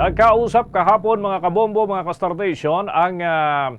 Nagkausap kahapon mga kabombo, mga kastardation, ang ah,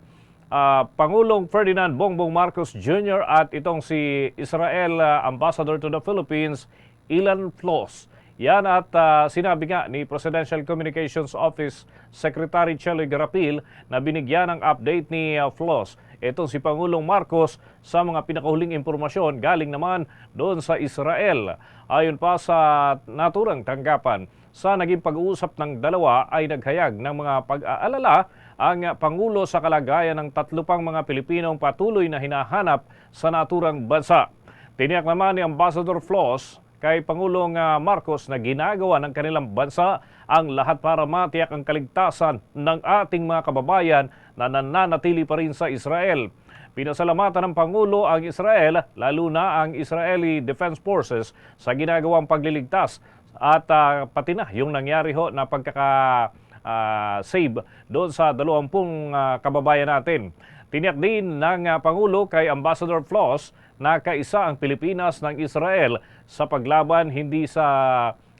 ah, Pangulong Ferdinand Bongbong Marcos Jr. at itong si Israel ah, Ambassador to the Philippines, Ilan Flos. Yan at ah, sinabi nga ni Presidential Communications Office Secretary Chelo Garapil na binigyan ng update ni ah, Flos itong si Pangulong Marcos sa mga pinakahuling impormasyon galing naman doon sa Israel. Ayon pa sa naturang tanggapan, sa naging pag-uusap ng dalawa ay naghayag ng mga pag-aalala ang Pangulo sa kalagayan ng tatlo pang mga Pilipinong patuloy na hinahanap sa naturang bansa. Tiniyak naman ni Ambassador Flos kay Pangulong ah, Marcos na ginagawa ng kanilang bansa ang lahat para matiyak ang kaligtasan ng ating mga kababayan na nananatili pa rin sa Israel. Pinasalamatan ng Pangulo ang Israel, lalo na ang Israeli Defense Forces sa ginagawang pagliligtas at ah, pati na yung nangyari ho na pagkaka ah, save doon sa 20 ah, kababayan natin. Tiniyak din ng ah, Pangulo kay Ambassador Flos na kaisa ang Pilipinas ng Israel sa paglaban hindi sa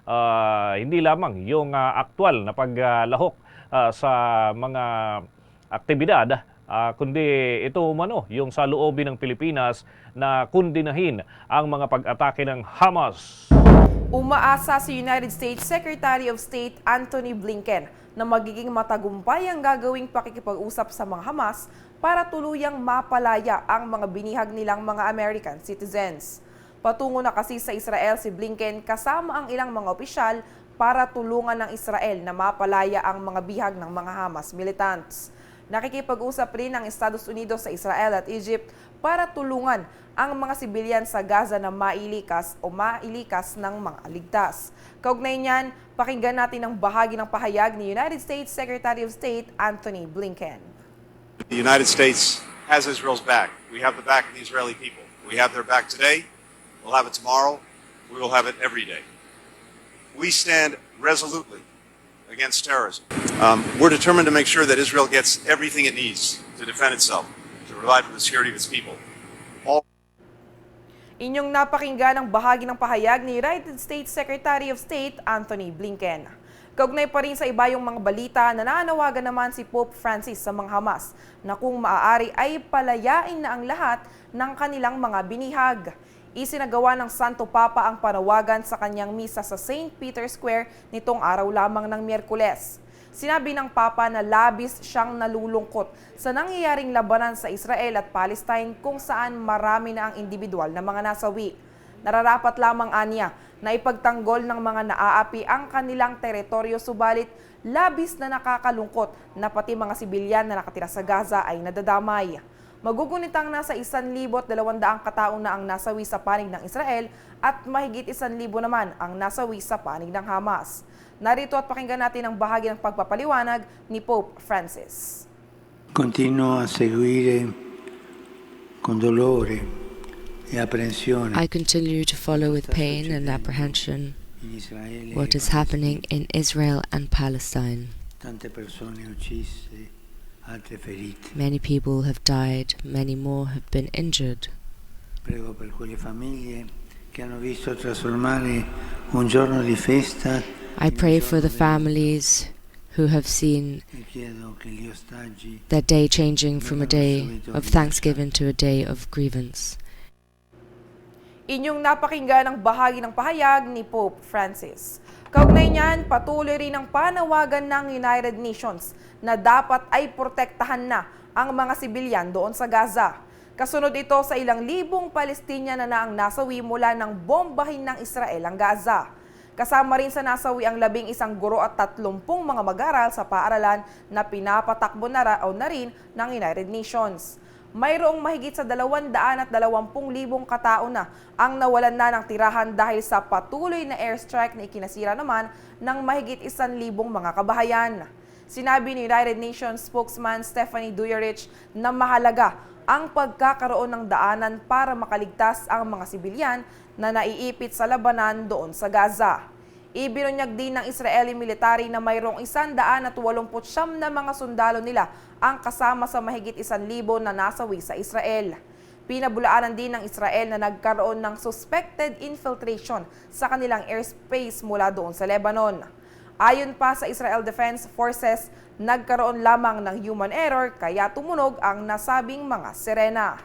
ah, hindi lamang yung ah, aktwal na paglahok ah, sa mga aktibidad ah, kundi ito umano yung sa loobin ng Pilipinas na kundinahin ang mga pag-atake ng Hamas. Umaasa si United States Secretary of State Anthony Blinken na magiging matagumpay ang gagawing pakikipag-usap sa mga Hamas para tuluyang mapalaya ang mga binihag nilang mga American citizens. Patungo na kasi sa Israel si Blinken kasama ang ilang mga opisyal para tulungan ng Israel na mapalaya ang mga bihag ng mga Hamas militants. Nakikipag-usap rin ang Estados Unidos sa Israel at Egypt para tulungan ang mga sibilyan sa Gaza na mailikas o mailikas ng mga ligtas. Kaugnay niyan, pakinggan natin ang bahagi ng pahayag ni United States Secretary of State Anthony Blinken. The United States has Israel's back. We have the back of the Israeli people. We have their back today. We'll have it tomorrow. We will have it every day. We stand resolutely against terrorism. Um, we're determined to make sure that Israel gets everything it needs to defend itself, to provide for the security of its people. Inyong napakinggan ang bahagi ng pahayag ni United States Secretary of State Anthony Blinken. Kaugnay pa rin sa iba yung mga balita, nananawagan naman si Pope Francis sa mga Hamas na kung maaari ay palayain na ang lahat ng kanilang mga binihag. Isinagawa ng Santo Papa ang panawagan sa kanyang misa sa St. Peter Square nitong araw lamang ng Miyerkules. Sinabi ng Papa na labis siyang nalulungkot sa nangyayaring labanan sa Israel at Palestine kung saan marami na ang individual na mga nasawi. Nararapat lamang anya na ipagtanggol ng mga naaapi ang kanilang teritoryo subalit labis na nakakalungkot na pati mga sibilyan na nakatira sa Gaza ay nadadamay. Magugunitang nasa 1,200 kataong na ang nasawi sa panig ng Israel at mahigit 1,000 naman ang nasawi sa panig ng Hamas. Narito at pakinggan natin ang bahagi ng pagpapaliwanag ni Pope Francis. Continuo a seguire con dolore I continue to follow with pain and apprehension what is happening in Israel and Palestine. tante persone uccise, eh, altre ferite. Many people have died, many more have been injured. Prego per quelle famiglie che hanno visto trasformare un giorno di festa I pray for the families who have seen chiedo che gli ostaggi their day changing from a day of thanksgiving to a day of grievance. Inyong napakinggan ang bahagi ng pahayag ni Pope Francis. Kaugnay niyan, patuloy rin ang panawagan ng United Nations na dapat ay protektahan na ang mga sibilyan doon sa Gaza. Kasunod ito sa ilang libong Palestinian na naang nasawi mula ng bombahin ng Israel ang Gaza. Kasama rin sa nasawi ang labing isang guro at tatlumpung mga mag-aral sa paaralan na pinapatakbo na, ra- o na rin ng United Nations. Mayroong mahigit sa 220,000 katao na ang nawalan na ng tirahan dahil sa patuloy na airstrike na ikinasira naman ng mahigit 1,000 mga kabahayan. Sinabi ni United Nations spokesman Stephanie Dujarric na mahalaga ang pagkakaroon ng daanan para makaligtas ang mga sibilyan na naiipit sa labanan doon sa Gaza. Ibinunyag din ng Israeli military na mayroong 189 na mga sundalo nila ang kasama sa mahigit 1,000 na nasawi sa Israel. Pinabulaanan din ng Israel na nagkaroon ng suspected infiltration sa kanilang airspace mula doon sa Lebanon. Ayon pa sa Israel Defense Forces, nagkaroon lamang ng human error kaya tumunog ang nasabing mga sirena.